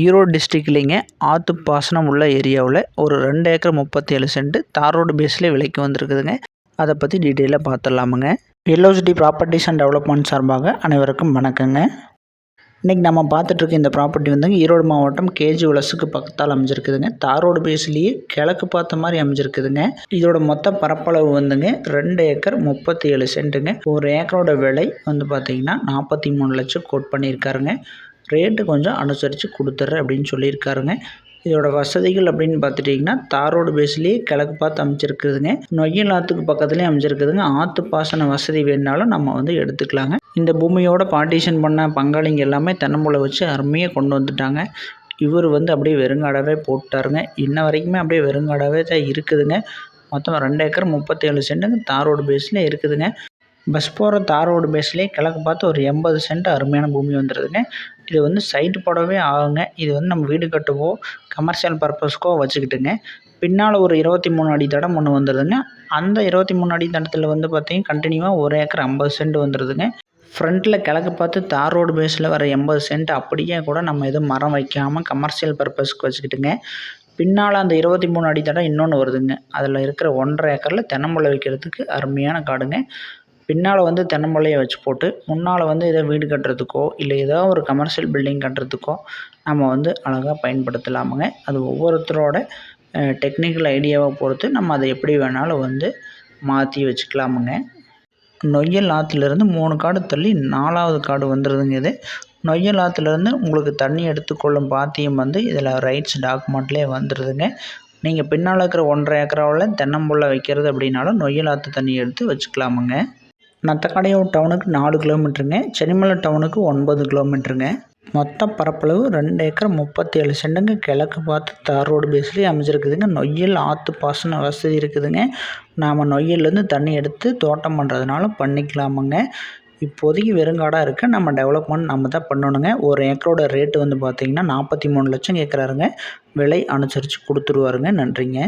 ஈரோடு டிஸ்ட்ரிக்ட்லிங்க ஆற்று பாசனம் உள்ள ஏரியாவில் ஒரு ரெண்டு ஏக்கர் முப்பத்தி ஏழு சென்ட் தார் ரோடு பேஸில் விலைக்கு வந்திருக்குதுங்க. அதை பற்றி டீட்டெயிலாக பார்த்துடலாமுங்க எல்ஓசிடி ப்ராப்பர்ட்டிஸ் அண்ட் டெவலப்மெண்ட் சார்பாக அனைவருக்கும் வணக்கங்க. இன்றைக்கி நம்ம பார்த்துட்ருக்க இந்த ப்ராப்பர்ட்டி வந்துங்க ஈரோடு மாவட்டம் கேஜி உலசுக்கு பக்கத்தால் அமைஞ்சிருக்குதுங்க. தார் ரோடு பேஸ்லேயே கிழக்கு பார்த்த மாதிரி அமைஞ்சிருக்குதுங்க. இதோட மொத்த பரப்பளவு வந்துங்க ரெண்டு ஏக்கர் முப்பத்தி ஏழு சென்ட்டுங்க. ஒரு ஏக்கரோட விலை வந்து பார்த்திங்கன்னா நாற்பத்தி மூணு லட்சம் கோட் பண்ணியிருக்காருங்க. ரேட்டு கொஞ்சம் அனுசரித்து கொடுத்துட்றேன் அப்படின்னு சொல்லியிருக்காருங்க. இதோட வசதிகள் அப்படின்னு பார்த்துட்டிங்கன்னா தாரோடு பேஸ்லேயே கிழக்கு பார்த்து அமைச்சிருக்குதுங்க. நொய்யல் ஆற்றுக்கு பக்கத்துலேயே அமைச்சிருக்குதுங்க ஆற்று பாசன வசதி வேணுனாலும் நம்ம வந்து எடுத்துக்கலாங்க. இந்த பூமியோட பார்ட்டிஷன் பண்ண பங்காளிங்க எல்லாமே தென்னம்புளை வச்சு அருமையாக கொண்டு வந்துட்டாங்க. இவர் வந்து அப்படியே வெறுங்காடாகவே போட்டாருங்க. இன்ன வரைக்குமே அப்படியே வெறுங்காடாகவே தான் இருக்குதுங்க. மொத்தம் ரெண்டு ஏக்கர் முப்பத்தேழு சென்ட்டுங்க தாரோடு பேஸில் இருக்குதுங்க. பஸ் போகிற தார் ரோடு பேஸ்லேயே கிழக்கு பார்த்து ஒரு எண்பது சென்ட் அருமையான பூமி வந்துடுதுங்க இது வந்து சைட்டு போடவே ஆகுங்க. இது வந்து நம்ம வீடு கட்டவோ கமர்ஷியல் பர்பஸ்க்கோ வச்சுக்கிட்டுங்க. பின்னால் ஒரு இருபத்தி மூணு அடி தடம் ஒன்று வந்துடுதுங்க அந்த இருபத்தி மூணு அடி தடத்தில் வந்து பார்த்திங்கன்னா கண்டினியூவாக ஒரு ஏக்கர் ஐம்பது சென்ட் வந்துடுதுங்க ஃப்ரண்ட்டில் கிழக்கு பார்த்து தார் ரோடு பேஸில் வர எண்பது சென்ட் அப்படியே கூட நம்ம எதுவும் மரம் வைக்காமல் கமர்ஷியல் பர்பஸ்க்கு வச்சுக்கிட்டுங்க. பின்னால் அந்த இருபத்தி மூணு அடி தடம் இன்னொன்று வருதுங்க. அதில் இருக்கிற ஒன்றரை ஏக்கரில் தென்னம்பழம் வைக்கிறதுக்கு அருமையான காடுங்க. பின்னால் வந்து தென்னம்பிள்ளையை வச்சு போட்டு முன்னால் வந்து எதோ வீடு கட்டுறதுக்கோ இல்லை ஏதோ ஒரு கமர்ஷியல் பில்டிங் கட்டுறதுக்கோ நம்ம வந்து அழகாக பயன்படுத்தலாமுங்க. அது ஒவ்வொருத்தரோட டெக்னிக்கல் ஐடியாவை பொறுத்து நம்ம அதை எப்படி வேணாலும் வந்து மாற்றி வச்சுக்கலாமுங்க. நொய்யல் ஆற்றுலேருந்து மூணு காடு தள்ளி நாலாவது காடு வந்துடுதுங்க இது. நொய்யல் ஆற்றுலேருந்து உங்களுக்கு தண்ணி எடுத்துக்கொள்ளும் பாத்தியம் வந்து இதில் ரைட்ஸ் டாக்குமெண்ட்லேயே வந்துடுதுங்க நீங்கள் பின்னால் இருக்கிற ஒன்றரை ஏக்கராவில் தென்னம்புள்ள வைக்கிறது அப்படின்னாலும் நொய்யல் ஆற்று தண்ணி எடுத்து வச்சுக்கலாமுங்க. நத்தக்கடையூர் டவுனுக்கு நாலு கிலோமீட்டருங்க. சென்னிமலை டவுனுக்கு ஒன்பது கிலோமீட்டருங்க. மொத்த பரப்பளவு ரெண்டு ஏக்கர் முப்பத்தி ஏழு செண்டுங்க. கிழக்கு பார்த்து தார் ரோடு பேஸ்லேயே அமைஞ்சிருக்குதுங்க. நொய்யல் ஆற்று பாசன வசதி இருக்குதுங்க. நாம் நொய்யல்லேருந்து தண்ணி எடுத்து தோட்டம் பண்ணுறதுனால பண்ணிக்கலாமுங்க. இப்போதைக்கு வெறுங்காடாக இருக்குது நம்ம டெவலப்மெண்ட் நம்ம தான் பண்ணணுங்க. ஒரு ஏக்கரோட ரேட்டு வந்து பார்த்திங்கன்னா நாற்பத்தி மூணு லட்சம் கேட்குறாருங்க விலை அனுசரித்து கொடுத்துருவாருங்க. நன்றிங்க.